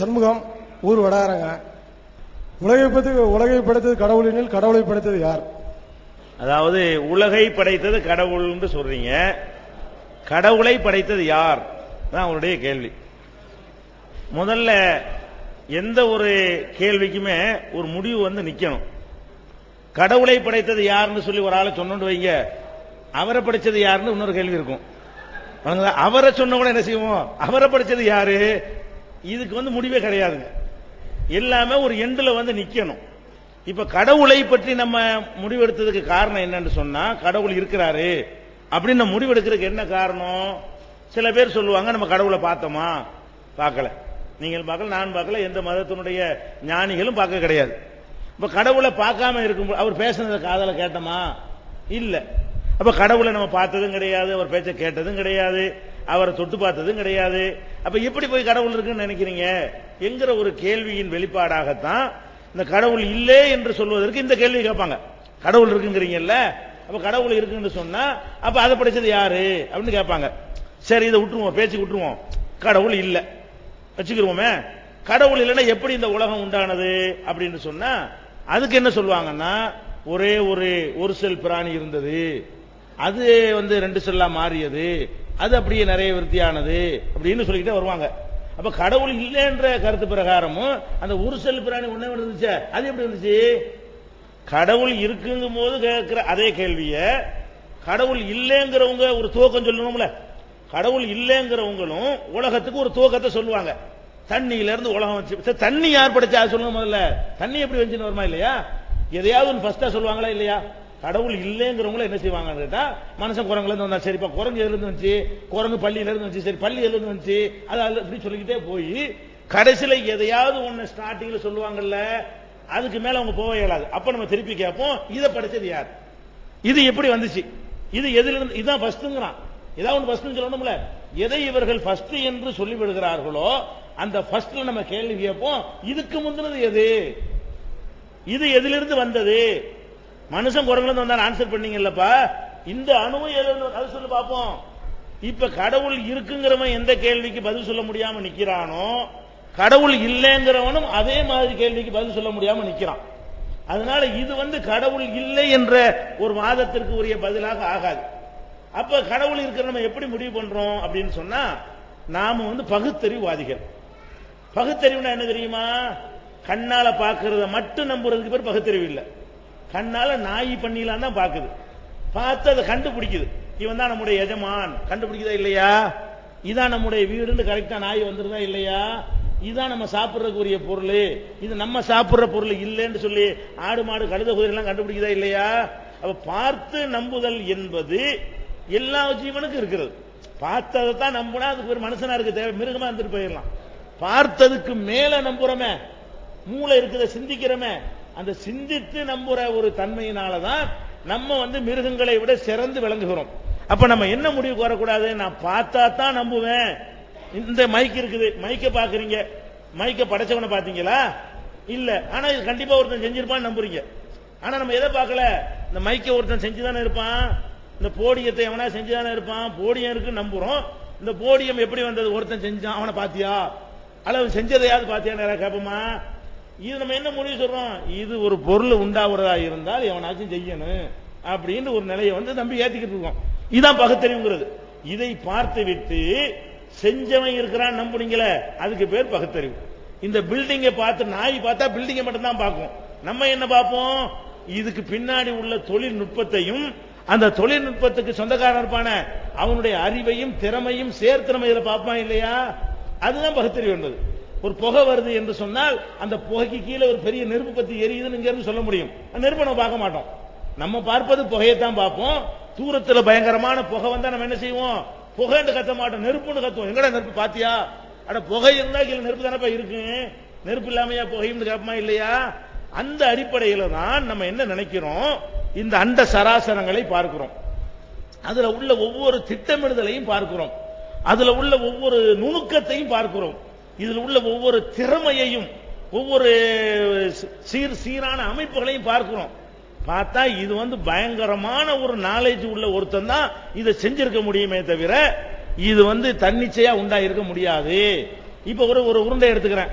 சண்முகம் ஊர் வடாரங்க. உலகை பற்றி உலகை படைத்தது கடவுளினில் கடவுளை படைத்தது யார்? அதாவது உலகை படைத்தது கடவுள்னு சொல்றீங்க. கடவுளை படைத்தது யார்? தான் அவருடைய கேள்வி. முதல்ல எந்த ஒரு கேள்விக்குமே ஒரு முடிவு வந்து நிக்கணும். கடவுளை படைத்தது யாருன்னு சொல்லி ஒரு ஆளை சொன்னு வைங்க. அவரை படைச்சது யாருன்னு இன்னொரு கேள்வி இருக்கும். அவரை சொன்ன கூட என்ன செய்வோம்? அவரை படைச்சது யாரு? இதுக்கு வந்து முடிவே கிடையாதுங்க. எல்லாமே ஒரு எண்டில் வந்து நிற்கணும் இப்ப கடவுளை பற்றி நம்ம முடிவெடுத்ததுக்கு காரணம் என்னன்னு சொன்னா கடவுள் இருக்கிறாரு. அப்படின்னு நம்ம முடிவெடுக்கிறதுக்கு என்ன காரணம்? சில பேர் சொல்லுவாங்க நம்ம கடவுளை பார்த்தோமா? பார்க்கல. நீங்கள் பார்க்கல நான் பார்க்கல எந்த மதத்தினுடைய ஞானிகளும் பார்க்க கிடையாது. இப்ப கடவுளை பார்க்காம இருக்கும் அவர் பேசுனதை காதல கேட்டோமா? இல்ல. அப்ப கடவுளை நம்ம பார்த்ததும் கிடையாது அவர் பேச்சை கேட்டதும் கிடையாது. அவரை தொட்டு பார்த்ததும் கிடையாது. அப்ப எப்படி போய் கடவுள் இருக்குன்னு நினைக்கிறீங்க? என்கிற ஒரு கேள்வியின் வெளிப்பாடாகத்தான் இந்த கடவுள் இல்லை என்று சொல்வதற்கு இந்த கேள்வி கேட்பாங்க. கடவுள் இருக்குங்கிறீங்கல்ல அப்ப கடவுள் இருக்குன்னு சொன்னா அப்ப அதை படிச்சது யாரு? அப்படின்னு கேட்பாங்க. சரி இதை விட்டுருவோம் பேச்சு விட்டுருவோம். கடவுள் இல்லை. வச்சுக்கிருவோமே. கடவுள் இல்லைன்னா எப்படி இந்த உலகம் உண்டானது அப்படின்னு சொன்னா அதுக்கு என்ன சொல்லுவாங்கன்னா ஒரே ஒரு ஒரு செல் பிராணி இருந்தது. அது வந்து ரெண்டு செல்லா மாறியது. அது அப்படியே நிறைய விருத்தியானது அப்படின்னு சொல்லிக்கிட்டே வருவாங்க. அப்ப கடவுள் இல்லைன்ற கருத்து பிரகாரமும் அந்த உருசல் பிராணி ஒண்ணே இருந்துச்சு அது எப்படி இருந்துச்சு? கடவுள் இருக்குங்கும் போது கேட்கிற அதே கேள்விய கடவுள் இல்லைங்கிறவங்க ஒரு துவக்கம் சொல்லணும்ல. கடவுள் இல்லைங்கிறவங்களும் உலகத்துக்கு ஒரு துவக்கத்தை சொல்லுவாங்க. தண்ணியில இருந்து உலகம் வச்சு தண்ணி யார் படைச்சா? அது முதல்ல. தண்ணி எப்படி வந்துச்சுன்னு வருமா இல்லையா? எதையாவது ஒன்று ஃபர்ஸ்டா சொல்லுவாங்களா இல்லையா? கடவுள் இல்லைங்கிறவங்கள என்ன செய்வாங்கன்னு கேட்டா மனுஷன் குரங்குல இருந்து வந்தா சரிப்பா குரங்கு எதுல இருந்து வந்துச்சு? குரங்கு பள்ளியில இருந்து வந்துச்சு சரி பள்ளி எதுல இருந்து வந்துச்சு? அது அப்படி சொல்லிக்கிட்டே போய் கடைசியில எதையாவது ஒண்ணு ஸ்டார்டிங்ல சொல்லுவாங்கல்ல அதுக்கு மேல அவங்க போக இயலாது. அப்ப நம்ம திருப்பி கேட்போம் இதை படிச்சது யார்? இது எப்படி வந்துச்சு? இது எதுல இருந்து இதான் ஃபர்ஸ்ட்ங்கிறான் ஏதாவது ஒன்று ஃபர்ஸ்ட் சொல்லணும்ல. எதை இவர்கள் ஃபர்ஸ்ட் என்று சொல்லி விடுகிறார்களோ அந்த ஃபர்ஸ்ட்ல நம்ம கேள்வி கேட்போம் இதுக்கு முந்தினது எது? இது எதிலிருந்து வந்தது? மனுஷன் குரங்குல இருந்து வந்தா ஆன்சர் பண்ணீங்கல்லப்பா. இந்த அணுவும் எதுல அது சொல்லி பார்ப்போம் இப்ப கடவுள் இருக்குங்கிறவன் எந்த கேள்விக்கு பதில் சொல்ல முடியாம நிக்கிறானோ கடவுள் இல்லைங்கிறவனும் அதே மாதிரி கேள்விக்கு பதில் சொல்ல முடியாம நிக்கிறான். அதனால இது வந்து கடவுள் இல்லை என்ற ஒரு வாதத்திற்கு உரிய பதிலாக ஆகாது. அப்ப கடவுள் இருக்கிற நம்ம எப்படி முடிவு பண்றோம் அப்படின்னு சொன்னா நாம வந்து பகுத்தறிவுவாதிகள். பகுத்தறிவுனா என்ன தெரியுமா? கண்ணால பாக்குறத மட்டும் நம்புறதுக்கு பேர் பகுத்தறிவு இல்லை. கண்ணால நாய் பண்ணிலாம் தான் பாக்குது பார்த்து அதை கண்டுபிடிக்குது. இவன் தான் நம்முடைய எஜமான். கண்டுபிடிக்குதா இல்லையா? இதான் நம்முடைய வீடுன்னு கரெக்டா நாய் வந்துருதா இல்லையா? இதுதான் நம்ம சாப்பிட்றதுக்குரிய பொருள். இது நம்ம சாப்பிட்ற பொருள் இல்லைன்னு சொல்லி ஆடு மாடு கழுத குதிரை எல்லாம் கண்டுபிடிக்குதா இல்லையா? அப்ப பார்த்து நம்புதல் என்பது எல்லா ஜீவனுக்கும் இருக்கிறது. பார்த்ததை தான் நம்புனா அதுக்கு ஒரு மனுஷனா இருக்க தேவை. மிருகமா இருந்துட்டு போயிடலாம். பார்த்ததுக்கு மேல நம்புறோமே. மூளை இருக்கிறத சிந்திக்கிறோமே. அந்த சிந்தித்து நம்புற ஒரு தன்மையினாலதான் நம்ம வந்து மிருகங்களை விட சிறந்து விளங்குகிறோம். அப்ப நம்ம என்ன முடிவுக்கு வரக்கூடாது நான் பார்த்தா தான் நம்புவேன். இந்த மைக் இருக்குது. மைக்க பாக்குறீங்க. மைக்க படைச்சவனை பாத்தீங்களா இல்ல. ஆனா இது கண்டிப்பா ஒருத்தன் செஞ்சிருப்பான்னு நம்புறீங்க. ஆனா நம்ம எதை பார்க்கல? இந்த மைக்க ஒருத்தன் செஞ்சுதானே இருப்பான். இந்த போடியத்தை எவனா செஞ்சுதானே இருப்பான். போடியம் இருக்கு நம்புறோம். இந்த போடியம் எப்படி வந்தது? ஒருத்தன் செஞ்சான். அவனை பாத்தியா அளவு செஞ்சதையாவது பாத்தியா கேப்போமா? இது நம்ம என்ன முடிவு சொல்றோம்? இது ஒரு பொருள் உண்டாகிறதா இருந்தால் எவனாச்சும் செய்யணும் அப்படின்னு ஒரு நிலையை வந்து நம்பி ஏத்திக்கிட்டு இருக்கோம். இதுதான் பகுத்தறிவுங்கிறது. இதை பார்த்து விட்டு செஞ்சவன் இருக்கிறான் நம்புனீங்களே அதுக்கு பேர் பகுத்தறிவு. இந்த பில்டிங்கை பார்த்து நாய் பார்த்தா பில்டிங்கை மட்டும் தான் பார்க்கும். நம்ம என்ன பார்ப்போம்? இதுக்கு பின்னாடி உள்ள தொழில்நுட்பத்தையும் அந்த தொழில்நுட்பத்துக்கு சொந்தக்காரன் இருப்பான அவனுடைய அறிவையும் திறமையும் சேர்த்து நம்ம இதுல பார்ப்பான் இல்லையா? அதுதான் பகுத்தறிவு என்பது ஒரு புகை வருது என்று சொன்னால் அந்த புகைக்கு கீழே ஒரு பெரிய நெருப்பு பத்தி எரியுதுன்னு இங்க இருந்து சொல்ல முடியும். அந்த நம்ம பார்க்க மாட்டோம். நம்ம பார்ப்பது புகையைத்தான் பார்ப்போம். தூரத்துல பயங்கரமான புகை வந்தா நம்ம என்ன செய்வோம்? புகைன்னு கத்த மாட்டோம். நெருப்புன்னு கத்துவோம். எங்கடா நெருப்பு பாத்தியா? அட புகை இருந்தா கீழே நெருப்பு தானப்பா இருக்கு. நெருப்பு இல்லாமையா புகைன்னு கேட்பமா இல்லையா? அந்த அடிப்படையில தான் நம்ம என்ன நினைக்கிறோம்? இந்த அண்ட சராசரங்களை பார்க்கிறோம். அதுல உள்ள ஒவ்வொரு திட்டமிடுதலையும் பார்க்கிறோம். அதுல உள்ள ஒவ்வொரு நுணுக்கத்தையும் பார்க்கிறோம். இதில் உள்ள ஒவ்வொரு திறமையையும் ஒவ்வொரு சீர் சீரான அமைப்புகளையும் பார்க்கிறோம். பார்த்தா இது வந்து பயங்கரமான ஒரு நாலேஜ் உள்ள ஒருத்தன் தான் இதை செஞ்சிருக்க முடியுமே தவிர இது வந்து தன்னிச்சையா உண்டா இருக்க முடியாது. இப்ப ஒரு ஒரு உருண்டை எடுத்துக்கிறேன்.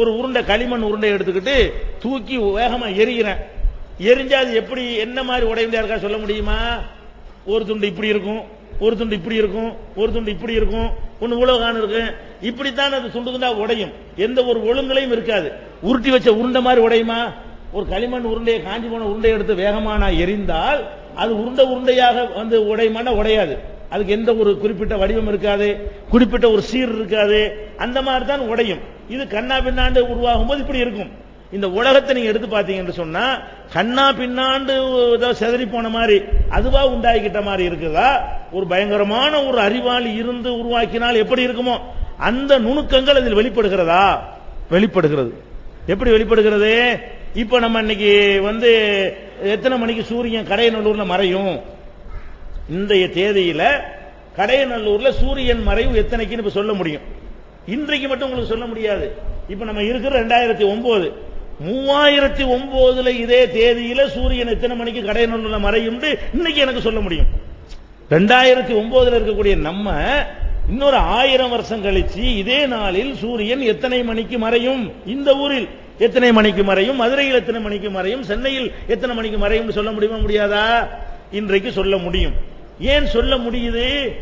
ஒரு உருண்டை களிமண் உருண்டை எடுத்துக்கிட்டு தூக்கி வேகமா எரிகிறேன் எரிஞ்சா அது எப்படி என்ன மாதிரி உடையும் இருக்கா சொல்ல முடியுமா? ஒரு துண்டு இப்படி இருக்கும். ஒரு துண்டு இப்படி இருக்கும் ஒரு துண்டு இப்படி இருக்கும் ஒன்னு உலகான இருக்கு இப்படித்தான் அது துண்டு துண்டா உடையும். எந்த ஒரு ஒழுங்கலையும் இருக்காது. உருட்டி வச்ச உருண்டை மாதிரி உடையுமா? ஒரு களிமண் உருண்டையை காஞ்சி போன உருண்டை எடுத்து வேகமா நான் எரிந்தால் அது உருண்டை உருண்டையாக வந்து உடையுமானா உடையாது. அதுக்கு எந்த ஒரு குறிப்பிட்ட வடிவம் இருக்காது குறிப்பிட்ட ஒரு சீர் இருக்காது. அந்த மாதிரி தான் உடையும். இது கண்ணா பின்னாண்டு உருவாகும் போது இப்படி இருக்கும். இந்த உலகத்தை நீங்க எடுத்து பாத்தீங்கன்னு சொன்னா கண்ணா பின்னாண்டு ஏதோ செதறி போன மாதிரி அதுவா உண்டாகிக்கிட்ட மாதிரி இருக்குதா? ஒரு பயங்கரமான ஒரு அறிவாளி இருந்து உருவாக்கினால் எப்படி இருக்குமோ அந்த நுணுக்கங்கள் அதில் வெளிப்படுகிறதா? வெளிப்படுகிறது. எப்படி வெளிப்படுகிறது? இப்ப நம்ம இன்னைக்கு வந்து எத்தனை மணிக்கு சூரியன் கடையநல்லூர்ல மறையும்? இன்றைய தேதியில கடையநல்லூர்ல சூரியன் மறைவு எத்தனைக்குன்னு இப்ப சொல்ல முடியும். இன்றைக்கு மட்டும் உங்களுக்கு சொல்ல முடியாது. இப்ப நம்ம இருக்கிற ரெண்டாயிரத்தி ஒன்பது மூவாயிரத்தி ஒன்பதுல இதே தேதியில சூரியன் எத்தனை மணிக்கு கடையநல்லூர்ல மறையும் இன்னைக்கு எனக்கு சொல்ல முடியும். ரெண்டாயிரத்தி ஒன்பதுல இருக்கக்கூடிய நம்ம இன்னொரு ஆயிரம் வருஷம் கழிச்சு இதே நாளில் சூரியன் எத்தனை மணிக்கு மறையும்? இந்த ஊரில் எத்தனை மணிக்கு மறையும்? மதுரையில் எத்தனை மணிக்கு மறையும்? சென்னையில் எத்தனை மணிக்கு மறையும் சொல்ல முடியுமா முடியாதா? இன்றைக்கு சொல்ல முடியும். ஏன் சொல்ல முடியுது?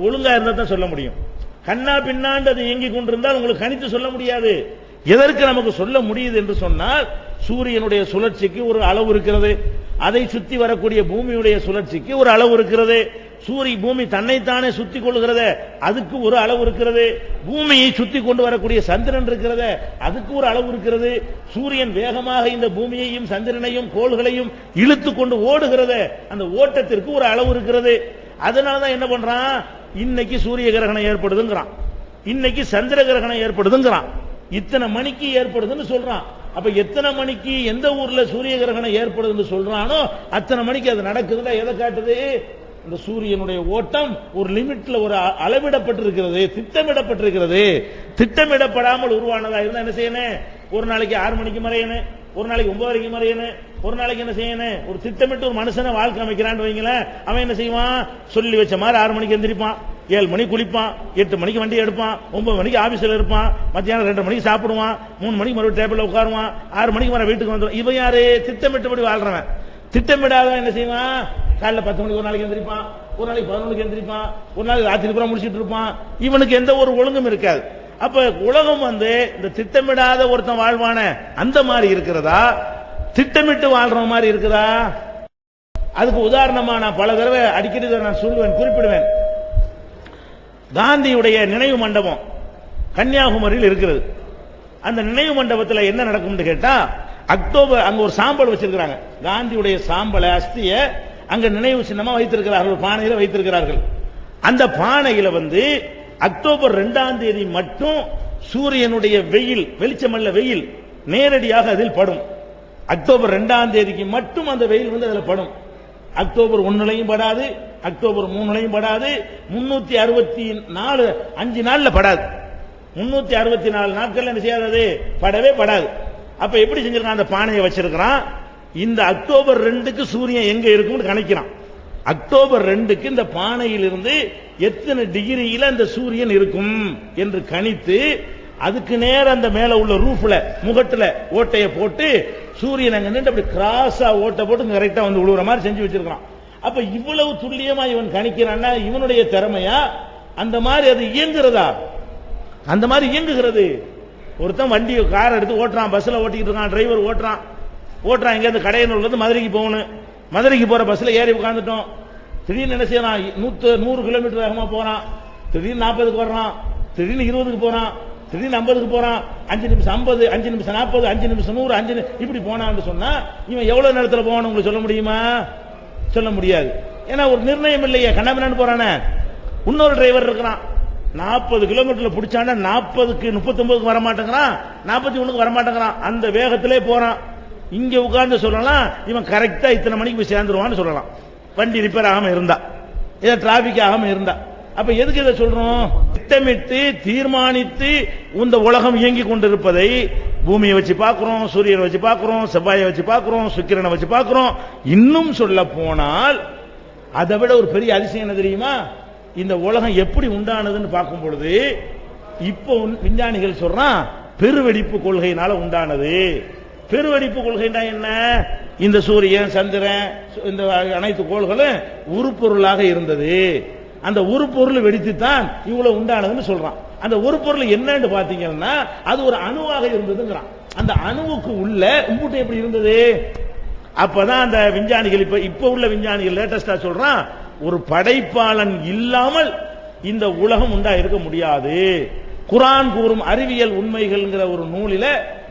ஒழுங்கா இருந்தா தான் சொல்ல முடியும். கண்ணா பின்னாண்டு அது இயங்கி கொண்டிருந்தால் உங்களுக்கு கணித்து சொல்ல முடியாது. எதற்கு நமக்கு சொல்ல முடியுது என்று சொன்னால் சூரியனுடைய சுழற்சிக்கு ஒரு அளவு இருக்கிறது. அதை சுத்தி வரக்கூடிய பூமியுடைய சுழற்சிக்கு ஒரு அளவு இருக்கிறது. சூரிய பூமி தன்னைத்தானே சுத்தி கொள்கிறது அதுக்கு ஒரு அளவு இருக்கிறது. பூமியை சுத்தி கொண்டு வரக்கூடிய சந்திரன் இருக்கிறது அதுக்கு ஒரு அளவு இருக்கிறது. சூரியன் வேகமாக இந்த பூமியையும் சந்திரனையும் கோள்களையும் இழுத்து கொண்டு ஓடுகிறது அந்த ஓட்டத்திற்கு ஒரு அளவு இருக்கிறது. அதனாலதான் என்ன பண்றான்? இன்னைக்கு சூரிய கிரகணம் ஏற்படுதுங்கிறான். இன்னைக்கு சந்திர கிரகணம் ஏற்படுதுங்கிறான். இத்தனை மணிக்கு ஏற்படுதுன்னு சொல்றான். அப்ப எத்தனை மணிக்கு எந்த ஊர்ல சூரிய கிரகணம் ஏற்படுதுன்னு சொல்றானோ அத்தனை மணிக்கு அது நடக்குதுன்னா எதை காட்டுது? இந்த சூரியனுடைய ஓட்டம் ஒரு லிமிட்ல ஒரு அ- அளவிடப்பட்டிருக்கிறது திட்டமிடப்பட்டிருக்கிறது. திட்டமிடப்படாமல் உருவானதா இருந்தா என்ன செய்யணும்? ஒரு நாளைக்கு ஆறு மணிக்கு மறையணும் ஒரு நாளைக்கு ஒன்பது வரைக்கும் மறையணும் ஒரு நாளைக்கு என்ன செய்யணும்? ஒரு திட்டமிட்டு ஒரு மனுஷனை வாழ்க்கை அமைக்கிறான்னு வைங்களேன் அவன் என்ன செய்வான்? சொல்லி வச்ச மாதிரி ஆறு மணிக்கு எந்திரிப்பான். ஏழு மணிக்கு குளிப்பான் எட்டு மணிக்கு வண்டி எடுப்பான் ஒன்பது மணிக்கு ஆபீஸ்ல இருப்பான் மத்தியானம் ரெண்டு மணிக்கு சாப்பிடுவான் மூணு மணிக்கு மறுபடியும் டேபிள் உட்காருவான் ஆறு மணிக்கு வர வீட்டுக்கு வந்துடும் இவன் யாரு? திட்டமிட்டபடி வாழ்றவன். திட்டமிடாத என்ன செய்வான்? காலைல பத்து மணிக்கு ஒரு நாளைக்கு எந்திரிப்பான் ஒரு நாளைக்கு பதினொன்றுக்கு எந்திரிப்பான் ஒரு நாளைக்கு ராத்திரி பூரா முடிச்சிட்டு இருப்பான். இவனுக்கு எந்த ஒரு ஒழுங்கும் இருக்காது. அப்ப உலகம் வந்து இந்த திட்டமிடாத ஒருத்தன் வாழ்வான அந்த மாதிரி இருக்கிறதா? திட்டமிட்டு வாழ்ற மாதிரி இருக்குதா? அதுக்கு உதாரணமா நான் பல தடவை அடிக்கடி நான் சொல்லுவேன் குறிப்பிடுவேன். காந்தியுடைய நினைவு மண்டபம் கன்னியாகுமரியில் இருக்கிறது. அந்த நினைவு மண்டபத்தில் என்ன நடக்கும்னு கேட்டா அக்டோபர் அங்க ஒரு சாம்பல் வச்சிருக்கிறாங்க. காந்தியுடைய சாம்பலை அஸ்திய அங்க நினைவு சின்னமா வைத்திருக்கிறார்கள் பானையில வைத்திருக்கிறார்கள். அந்த பானையில வந்து அக்டோபர் ரெண்டாம் தேதி மட்டும் சூரியனுடைய வெயில் வெளிச்சமல்ல வெயில் நேரடியாக அதில் படும். அக்டோபர் ரெண்டாம் தேதிக்கு மட்டும் அந்த வெயில் வந்து அதில் படும். அக்டோபர் ஒன்னுலையும் படாது அக்டோபர் மூணுலையும் படாது முன்னூத்தி அறுபத்தி நாலு அஞ்சு நாள்ல படாது. முன்னூத்தி அறுபத்தி நாலு நாட்கள் என்ன செய்யாது படவே படாது. அப்ப எப்படி செஞ்சிருக்கான்? அந்த பானையை வச்சிருக்கிறான். இந்த அக்டோபர் ரெண்டுக்கு சூரியன் எங்க இருக்கும்னு கணக்கிறான். அக்டோபர் ரெண்டுக்கு இந்த பானையில் இருந்து எத்தனை டிகிரியில அந்த சூரியன் இருக்கும் என்று கணித்து அதுக்கு நேரம் அந்த மேல உள்ள ரூஃப்ல முகட்டுல ஓட்டைய போட்டு சூரியன் அங்க நின்று அப்படி கிராஸா ஓட்ட போட்டு கரெக்டா வந்து உழுவுற மாதிரி செஞ்சு வச்சிருக்கான் அப்ப இவ்வளவு துல்லியமா இவன் கணிக்கிறான்னா இவனுடைய திறமையா? அந்த மாதிரி அது இயங்குறதா? அந்த மாதிரி இயங்குகிறது. ஒருத்தன் வண்டி கார் எடுத்து ஓட்டுறான் பஸ்ல ஓட்டிக்கிட்டு இருக்கான் டிரைவர் ஓட்டுறான். ஓட்டுறான் இங்க இருந்து கடையனூர்ல இருந்து மதுரைக்கு போகணும். மதுரைக்கு போற பஸ்ல ஏறி உட்காந்துட்டோம் திடீர்னு என்ன செய்யறான்? நூத்து நூறு கிலோமீட்டர் வேகமா போறான். திடீர்னு நாற்பதுக்கு வர்றான். திடீர்னு இருபதுக்கு போறான். திடீர்னு ஐம்பதுக்கு போறான். அஞ்சு நிமிஷம் ஐம்பது அஞ்சு நிமிஷம் நாற்பது அஞ்சு நிமிஷம் நூறு அஞ்சு இப்படி போனான்னு சொன்னா இவன் எவ்வளவு நேரத்தில் போவான்னு உங்களுக்கு சொல்ல முடியுமா? சொல்ல முடியாது. ஏன்னா ஒரு நிர்ணயம் இல்லையே. கண்ணாபின்னு போறானே. இன்னொரு டிரைவர் இருக்கிறான். நாற்பது கிலோமீட்டர்ல பிடிச்சானா நாற்பதுக்கு முப்பத்தொன்பதுக்கு வர மாட்டேங்கிறான் நாற்பத்தி ஒண்ணுக்கு வர மாட்டேங்கிறான் அந்த வேகத்திலே போறான். இங்க உட்கார்ந்து சொல்லலாம் இவன் கரெக்டா இத்தனை மணிக்கு போய் சேர்ந்துருவான்னு சொல்லலாம். வண்டி ரிப்பேர் ஆகாம இருந்தா. ஏதோ டிராபிக் ஆகாம இருந்தா. அப்ப எதுக்கு இதை சொல்றோம்? திட்டமிட்டு தீர்மானித்து இந்த உலகம் இயங்கி கொண்டிருப்பதை பூமியை வச்சு பார்க்கிறோம் சூரியனை வச்சு பார்க்கிறோம் செவ்வாயை வச்சு பார்க்கிறோம் சுக்கிரனை வச்சு பார்க்கிறோம். இன்னும் சொல்ல போனால் அதை விட ஒரு பெரிய அதிசயம் என்ன தெரியுமா? இந்த உலகம் எப்படி உண்டானதுன்னு பார்க்கும் பொழுது இப்போ விஞ்ஞானிகள் சொல்றான் பெருவெடிப்பு கொள்கையினால உண்டானது. பெருவெடிப்பு கொள்கைனா என்ன? இந்த சூரியன் சந்திரன் இந்த அனைத்து கோள்களும் உருப்பொருளாக இருந்தது. அந்த உருப்பொருள் வெடித்து தான் இவ்வளவு உண்டானதுன்னு சொல்றான். அந்த ஒரு பொருள் என்னன்னு பாத்தீங்கன்னா அது ஒரு அணுவாக இருந்ததுங்கிறான். அந்த அணுவுக்கு உள்ள உம்புட்டு எப்படி இருந்தது? அப்பதான் அந்த விஞ்ஞானிகள் இப்ப இப்ப உள்ள விஞ்ஞானிகள் லேட்டஸ்டா சொல்றான் ஒரு படைப்பாளன் இல்லாமல் இந்த உலகம் உண்டா இருக்க முடியாது. குரான் கூறும் அறிவியல் உண்மைகள்ங்கிற ஒரு நூலில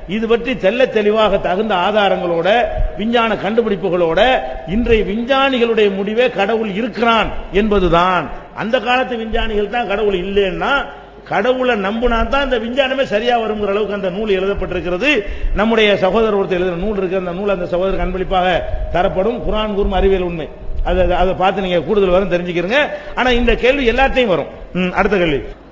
இது பற்றி தெல்ல தெளிவாக தகுந்த ஆதாரங்களோட விஞ்ஞான கண்டுபிடிப்புகளோட இன்றைய விஞ்ஞானிகளுடைய முடிவே கடவுள் இருக்கிறான் என்பதுதான். அந்த காலத்து விஞ்ஞானிகள் தான் கடவுள் இல்லைன்னா கடவுளை நம்பினா தான் இந்த விஞ்ஞானமே சரியா வருங்கிற அளவுக்கு அந்த நூல் எழுதப்பட்டிருக்கிறது. நம்முடைய சகோதரர் ஒருத்தர் எழுதின நூல் இருக்கு. அந்த நூல் அந்த சகோதரருக்கு அன்பளிப்பாக தரப்படும். குரான் கூறும் அறிவியல் உண்மை. அதை அதை பார்த்து நீங்க கூடுதல் வரும் தெரிஞ்சுக்கிறீங்க. ஆனா இந்த கேள்வி எல்லாத்தையும் வரும். ம், அடுத்த கேள்வி.